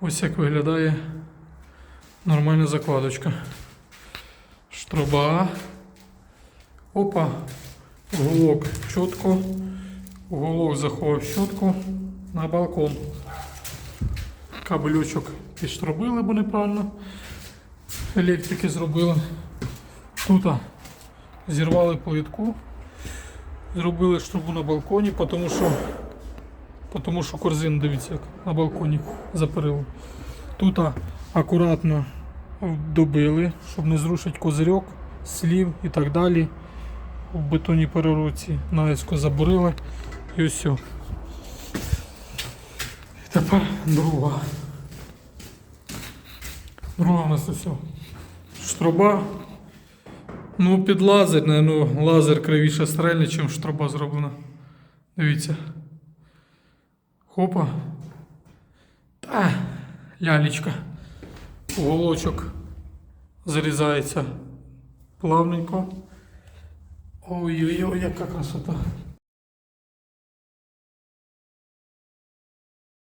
Ось як виглядає нормальна закладочка. Штроба. Опа. Уголок чітко. Уголок заховав щотку на балкон. Кабельочок підштробили, бо неправильно. Електрики зробили. Тут зірвали плитку. Зробили штрубу на балконі, тому що, тому що корзин, дивіться, як на балконі запарили. Тут акуратно добили, щоб не зрушити козирьок, слів і так далі. В бетонній переробці наїзко забурили і ось. І тепер друга. Друга у нас ось. Штроба. Ну, під лазер, ну, лазер кривіше стрельне, чим штроба зроблена. Дивіться. Хопа. Та, лялечка. Уголочок зарізається плавненько. Ой-ой-ой, яка красота.